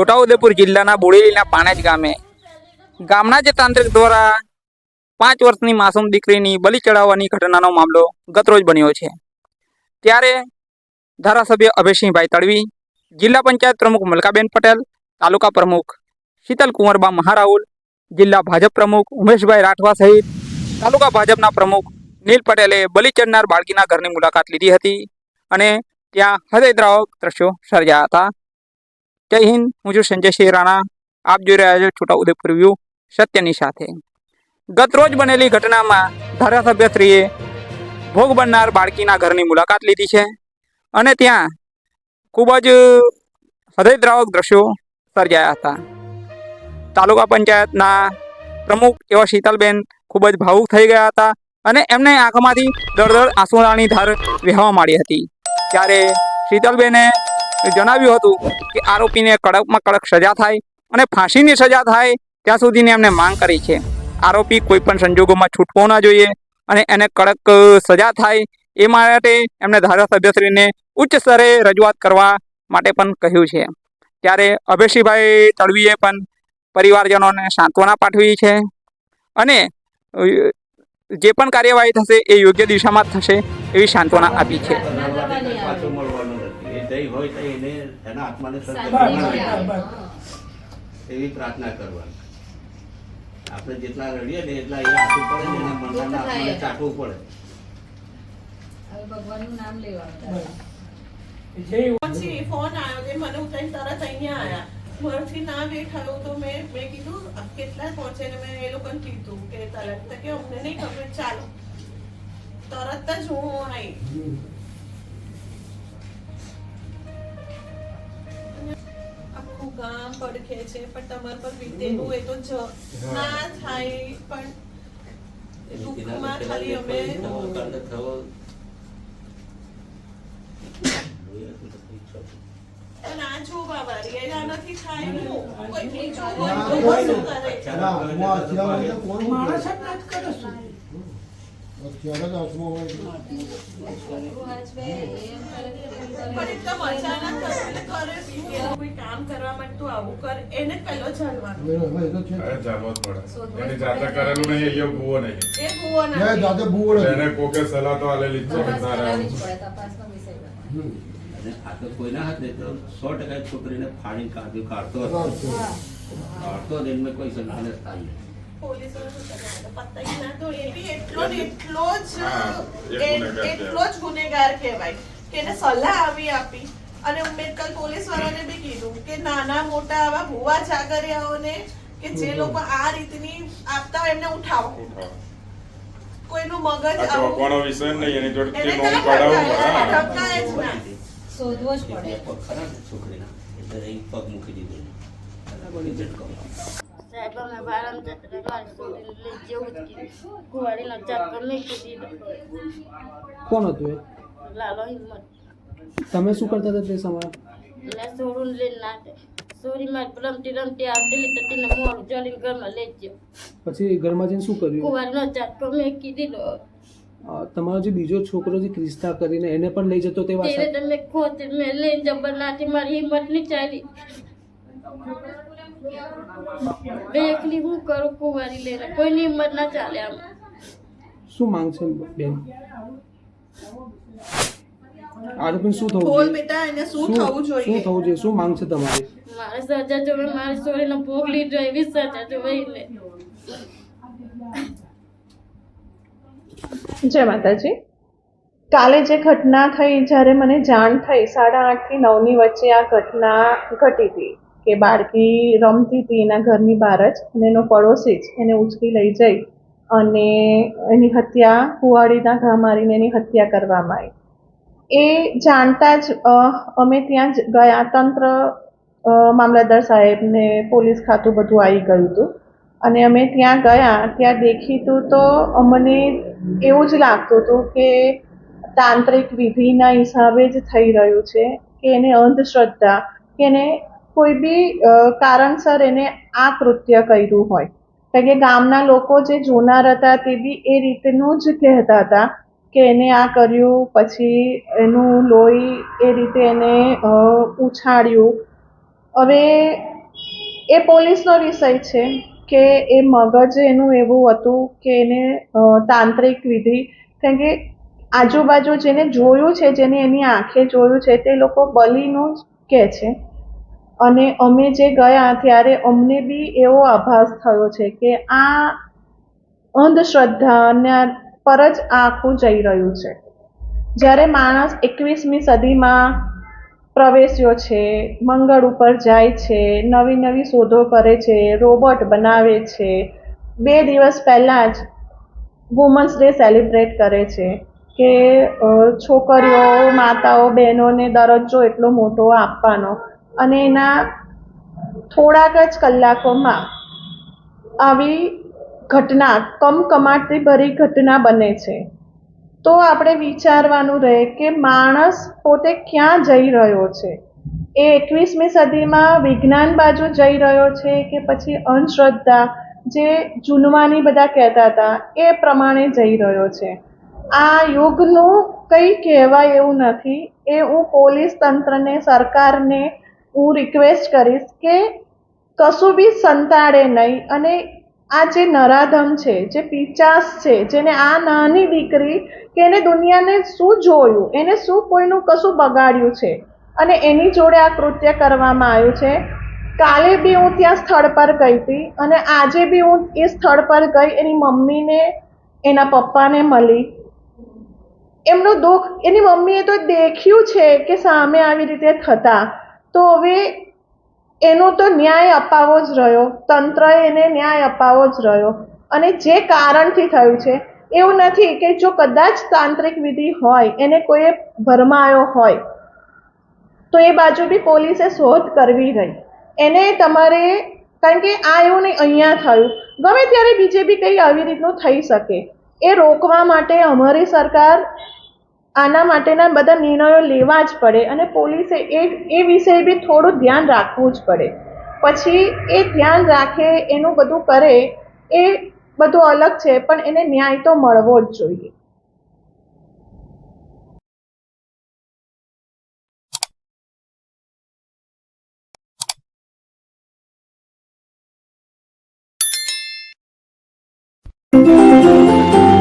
છોટાઉદેપુર જિલ્લાના બોડેલીના પાણેજ ગામે. ગામના જ તાંત્રિક દ્વારા પાંચ વર્ષની માસૂમ દીકરીની બલિ ચડાવવાની ઘટનાનો મામલો ગતરોજ બન્યો છે. ત્યારે ધારાસભ્ય અભયસિંહભાઈ તડવી, જિલ્લા પંચાયત પ્રમુખ મલકાબેન પટેલ, તાલુકા પ્રમુખ શીતલ કુંવરબા મહારાઉલ, જિલ્લા ભાજપ પ્રમુખ ઉમેશભાઈ રાઠવા સહિત તાલુકા ભાજપના પ્રમુખ નીલ પટેલે બલિ ચડનાર બાળકીના ઘરની મુલાકાત લીધી હતી અને ત્યાં હૃદયદ્રાવક દ્રશ્યો સર્જાયા હતા. જય હિન્દ, હું છું સંજયસિંહ રાણા. આપ જોઈ રહ્યા છો છોટાઉદેપુર વ્યૂ સત્યની સાથે. ગત રોજ બનેલી ઘટનામાં ધારાસભ્યશ્રીએ ભોગ બનનાર બાળકીના ઘરની મુલાકાત લીધી છે અને ત્યાં ખૂબ જ હૃદયદ્રાવક દ્રશ્યો સર્જાયા હતા. તાલુકા પંચાયતના પ્રમુખ એવા શીતલબેન ખૂબ જ ભાવુક થઈ ગયા હતા અને એમને આંખમાંથી દળદળ દળ ધાર વહેવા માંડી હતી. ત્યારે શીતલબેને જણાવ્યું હતું કે આરોપીને કડકમાં કડક સજા થાય અને ફાંસીની સજા થાય ત્યાં સુધીની એમને માંગ કરી છે. આરોપી કોઈ પણ સંજોગોમાં છૂટવો ના જોઈએ અને એને કડક સજા થાય એ માટે એમને ધારાસભ્યશ્રીને ઉચ્ચ સ્તરે રજૂઆત કરવા માટે પણ કહ્યું છે. ત્યારે અભયસિંહભાઈ તડવીએ પણ પરિવારજનોને સાંત્વના પાઠવી છે અને જે પણ કાર્યવાહી થશે એ યોગ્ય દિશામાં થશે એવી સાંત્વના આપી છે. દઈ હોય તો એને એના આત્માને. એવી પ્રાર્થના કરવાની. આપણે જેટલા રડીએ ને એટલા એ આપવું પડે ને એના મનના આપણને ચાટવું પડે. હવે ભગવાનનું નામ લેવાનું ફોન આવ્યો તે મને ઉઠાઈને તરત અહીંયા આયા. મારાથી ના વેટ તો મેં મેં કીધું "આ કેટલા પહોંચે? ને મેં એ લોકોને કીધું કે તરત. કે અમને નહીં ખબર ચાલો. તરત જ હું આવી ગામ પડખે છે પણ તમાર પર વીતેલું એ તો જ ના થાય પણ દુઃખમાં ખાલી અમે પણ આ જો બાબા રે આનાથી થાય કોઈ બીજું હોય તો શું કરે? ના, હું આ અત્યારે તો કોણ હું માણસ જ નથી કરે શું અત્યારે જ હાથમાં હોય. પણ એકદમ અચાનક કરે કામ કરવા માટે તું આવું કર એને પહેલો ચાલવાનું હવે હવે એ તો છે અરે ચાલવો જ પડે. એની જાતે કરેલું નહીં એ ભૂવો નહીં. એ ભૂવો એ નથી દાદા બુવડ એને કોકે સલાહ તો આલેલી છે કે ના રહેવું. તપાસનો વિષય બને. હમ. અને આ તો કોઈના હાથ નહીં તો સો ટકા છોકરીને ફાડીને કાઢ્યું કાઢતો હતો કાઢતો જ એમને કોઈ સલાહ નથી થાય ના એટલો જ ગુનેગાર કહેવાય કે એને સલાહ આવી આપી. અને ઉમેદકલ પોલીસ વાળાને બી કીધું કે નાના મોટા આવા ભુવા જાગરિયાઓને કે જે લોકો આ રીતની આપતા હોય એમને ઉઠાવો. કોઈનું મગજ આ આવું. વિષય નહીં એની જોડે કે નોમ ના. શોધવો જ પડે. ખરા છોકરીના? એટલે એ પગ મૂકી દીધો બરાબર. ઝટકો બારામ જેવું કુવાડીનો કોણ હતું લાલો હિંમત. તમે શું કરતા હતા તે સમયે? એટલે છોડું લઈને નાખે છોરી મારી રમતી રમતી આવતી તો તેને મોડું જલીને ઘરમાં લઈ ગયો. પછી ઘરમાં જઈને શું કર્યું? કુવાડીનો ચાપકો મૂકી દીધો અ, તમારો જે બીજો છોકરો જે ક્રિસ્તા કરીને એને પણ લઈ જતો તે વાત તેને તમે ખોતે મેં લઈને જબર નાથી મારી હિંમત નહીં ચાલી. બે એકલી હું કરું કુંવારી લઈને? કોઈની હિંમત ના ચાલે આમ. શું માંગ છે બેન? આરોપી શું થવું બોલ જોઈએ? બેટા એને શું થવું જોઈએ? શું થવું જોઈએ? શું માંગ છે તમારી? મારે સજા જોવે મારી છોરીનો ભોગ લીધો એવી સજા જોવે એને જય માતાજી. કાલે જે ઘટના થઈ જ્યારે મને જાણ થઈ સાડા આઠથી નવની વચ્ચે આ ઘટના ઘટી હતી કે બાળકી રમતી હતી એના ઘરની બહાર જ અને એનો પડોશી જ એને ઉચકી લઈ જઈ અને એની હત્યા કુવાડીના ઘા મારીને એની હત્યા કરવામાં આવી. એ જાણતા જ અમે ત્યાં જ ગયા. તંત્ર મામલતદાર સાહેબને પોલીસ ખાતું બધું આવી ગયું હતું. અને અમે ત્યાં ગયા. ત્યાં દેખીતું તો અમને એવું જ લાગતું હતું કે તાંત્રિક વિધિના હિસાબે જ થઈ રહ્યું છે, કે એને અંધશ્રદ્ધા, કે એને કોઈ બી કારણસર એને આ કૃત્ય કર્યું હોય. કારણ કે ગામના લોકો જે જોનાર હતા તે બી એ રીતનું જ કહેતા હતા. કે એને આ કર્યું, પછી એનું લોહી એ રીતે એને ઉછાળ્યું. હવે એ પોલીસનો વિષય છે કે એ મગજ એનું એવું હતું કે એને તાંત્રિક વિધિ. કારણ કે આજુબાજુ જેને જોયું છે, જેને એની આંખે જોયું છે, તે લોકો બલીનું જ કહે છે. અને અમે જે ગયા ત્યારે અમને બી એવો આભાસ થયો છે કે આ અંધશ્રદ્ધાના પર જ આ આખું જઈ રહ્યું છે. જ્યારે માણસ એકવીસમી સદીમાં પ્રવેશ્યો છે, મંગળ ઉપર જાય છે, નવી નવી શોધો કરે છે, રોબોટ બનાવે છે, બે દિવસ પહેલાં જ વુમન્સ ડે સેલિબ્રેટ કરે છે કે છોકરીઓ, માતાઓ, બહેનોને દરજ્જો એટલો મોટો આપવાનો. અને એના થોડાક જ કલાકોમાં આવી ઘટના, કમકમાટી ભરી ઘટના બને છે. તો આપણે વિચારવાનું રહે કે માણસ પોતે ક્યાં જઈ રહ્યો છે? એ એકવીસમી સદીમાં વિજ્ઞાન બાજુ જઈ રહ્યો છે કે પછી અંધશ્રદ્ધા, જે જૂનવાની બધા કહેતા હતા, એ પ્રમાણે જઈ રહ્યો છે? આ યુગનું કંઈ કહેવાય એવું નથી. એ હું પોલીસ તંત્રને, સરકારને હું રિક્વેસ્ટ કરીશ કે કશું બી સંતાડે નહીં અને આ જે નરાધમ છે, જે પિચાસ છે, જેને આ નાની દીકરી કે એને દુનિયાને શું જોયું, એને શું કોઈનું કશું બગાડ્યું છે? અને એની જોડે આ કૃત્ય કરવામાં આવ્યું છે. કાલે બી હું ત્યાં સ્થળ પર ગઈ હતી અને આજે બી હું એ સ્થળ પર ગઈ, એની મમ્મીને, એના પપ્પાને મળી. એમનું દુઃખ, એની મમ્મીએ તો દેખ્યું છે કે સામે આવી રીતે થતા. તો હવે એનો તો ન્યાય અપાવો જ રહ્યો. તંત્રએ એને ન્યાય અપાવો જ રહ્યો. અને જે કારણથી થયું છે, એવું નથી કે જો કદાચ તાંત્રિક વિધિ હોય, એને કોઈએ ભરમાયો હોય, તો એ બાજુ બી પોલીસે શોધ કરવી રહી. એને તમારે, કારણ કે આ એવું નહીં, અહીંયા થયું. ગમે ત્યારે બીજે બી કંઈ આવી રીતનું થઈ શકે. એ રોકવા માટે અમારી સરકાર આના માટેના બધા નિર્ણયો લેવા જ પડે અને પોલીસે એ એ વિશે બી થોડું ધ્યાન રાખવું જ પડે. પછી એ ધ્યાન રાખે, એનું બધું કરે, એ બધું અલગ છે, પણ એને ન્યાય તો મળવો જ જોઈએ. Thank